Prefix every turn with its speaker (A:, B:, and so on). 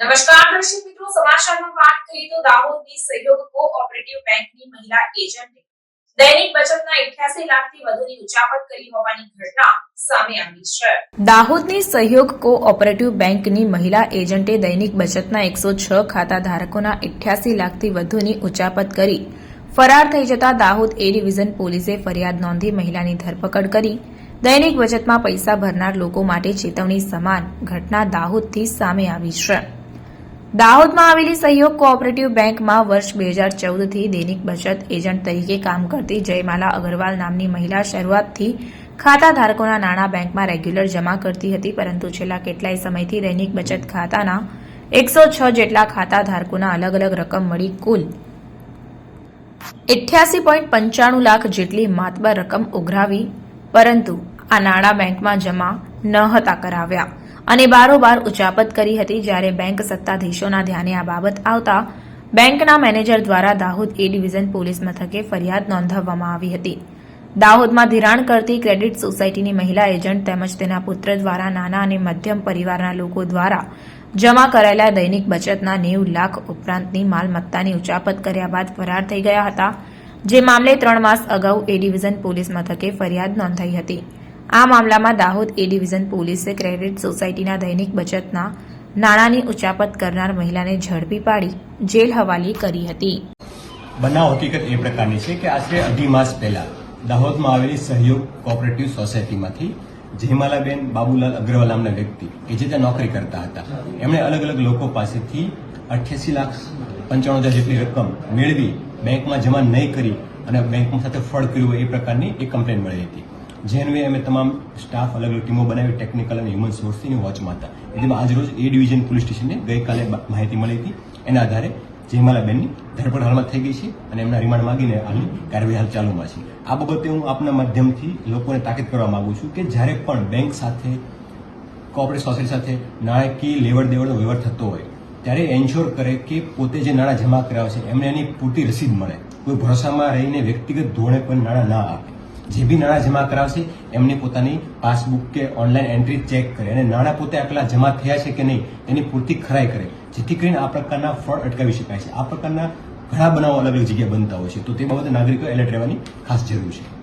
A: નમસ્કાર દર્શક મિત્રો, સમાચારમાં વાત કરીએ તો દાહોદની સહયોગ કોઓપરેટિવ બેંકની મહિલા એજન્ટે દૈનિક બચતના 88 લાખથી વધુની ઉચાપત કરી હોવાની ઘટના સામે આવી છે. દાહોદની સહયોગ કોઓપરેટિવ બેંકની મહિલા એજન્ટે દૈનિક બચતના એકસો છ ખાતા ધારકોના 88 લાખથી વધુની ઉચાપત કરી. ફરાર થઈ જતા દાહોદ એ ડિવિઝન પોલીસે ફરિયાદ નોંધી મહિલાની ધરપકડ કરી. દૈનિક બચતમાં પૈસા ભરનાર લોકો માટે ચેતવણી સમાન ઘટના દાહોદથી સામે આવી છે. દાહોદમાં આવેલી સહયોગ કોઓપરેટિવ બેંકમાં વર્ષ બે હજાર ચૌદથી દૈનિક બચત એજન્ટ તરીકે કામ કરતી જયમાલા અગરવાલ નામની મહિલા શરૂઆતથી ખાતા ધારકોના નાણાં બેંકમાં રેગ્યુલર જમા કરતી હતી, પરંતુ છેલ્લા કેટલાય સમયથી દૈનિક બચત ખાતાના એકસો છ જેટલા ખાતા ધારકોના અલગ અલગ રકમ મળી કુલ અઠ્યાસી પોઈન્ટ પંચાણું લાખ જેટલી માતબર રકમ ઉઘરાવી, પરંતુ આ નાણાં બેંકમાં જમા ન હતા કરાવ્યા. અને બારોબાર ઉચાપત કરી હતી જ્યારે બેંક સત્તાધીશોના ધ્યાને આ બાબત આવતા બેંકના મેનેજર દ્વારા દાહોદ એ ડિવિઝન પોલીસ મથકે ફરિયાદ નોંધાવવામાં આવી હતી. દાહોદમાં ધિરાણ કરતી ક્રેડિટ સોસાયટીની મહિલા એજન્ટ તેમજ તેના પુત્ર દ્વારા નાના અને મધ્યમ પરિવારના લોકો દ્વારા જમા કરાયેલા દૈનિક બચતના નેવું લાખ ઉપરાંતની માલમત્તાની ઉચાપત કર્યા બાદ ફરાર થઈ ગયા હતા, જે મામલે ત્રણ માસ અગાઉ એ ડિવિઝન પોલીસ મથકે ફરિયાદ નોંધાઈ હતી. આ મામલામાં દાહોદ એ ડિવિઝન પોલીસે ક્રેડિટ સોસાયટીના દૈનિક બચતના નાણાંની ઉચાપત કરનાર મહિલાને ઝડપી પાડી જેલ હવાલી કરી હતી.
B: બનાવ હકીકત એ પ્રકારની છે કે આશરે અઢી માસ પહેલા દાહોદમાં આવેલી સહયોગ કોઓપરેટિવ સોસાયટીમાંથી જયમાલાબેન બાબુલાલ અગ્રવાલ નામના વ્યક્તિ કે જે ત્યાં નોકરી કરતા હતા, એમણે અલગ અલગ લોકો પાસેથી અઠ્યાસી લાખ પંચાણું હજાર જેટલી રકમ મેળવી બેંકમાં જમા નહીં કરી અને બેંકમાં સાથે ફળ કર્યું હોય એ પ્રકારની એક કમ્પ્લેન મળી હતી. જે અન્વયે અમે તમામ સ્ટાફ અલગ અલગ ટીમો બનાવી ટેકનિકલ અને હ્યુમન સોર્સની વોચમાં હતા. જેમાં આજરોજ એ ડિવિઝન પોલીસ સ્ટેશનને ગઈકાલે માહિતી મળી હતી. એના આધારે જયમાલાબેનની ધરપકડ હાલમાં થઈ ગઈ છે અને એમના રિમાન્ડ માંગીને હાલની કાર્યવાહી હાલ ચાલુમાં છે. આ બાબતે હું આપના માધ્યમથી લોકોને તાકીદ કરવા માગું છું કે જ્યારે પણ બેંક સાથે કોઓપરેટિવ સોસાયટી સાથે નાણાકીય લેવડ દેવડનો વ્યવહાર થતો હોય, ત્યારે એન્શ્યોર કરે કે પોતે જે નાણાં જમા કરાવે છે, એમને એની પૂરતી રસીદ મળે. કોઈ ભરોસામાં રહીને વ્યક્તિગત ધોરણે પણ નાણાં ના આપે. જે બી નાણાં જમા કરાવશે, એમને પોતાની પાસબુક કે ઓનલાઈન એન્ટ્રી ચેક કરે અને નાણાં પોતે આપેલા જમા થયા છે કે નહીં, એની પૂરતી ખરાઈ કરે. જેથી કરીને આ પ્રકારના ફ્રોડ અટકાવી શકાય છે. આ પ્રકારના ઘણા બનાવો અલગ અલગ જગ્યાએ બનતા હોય છે. તો તે બાબતે નાગરિકો એલર્ટ રહેવાની ખાસ જરૂર છે.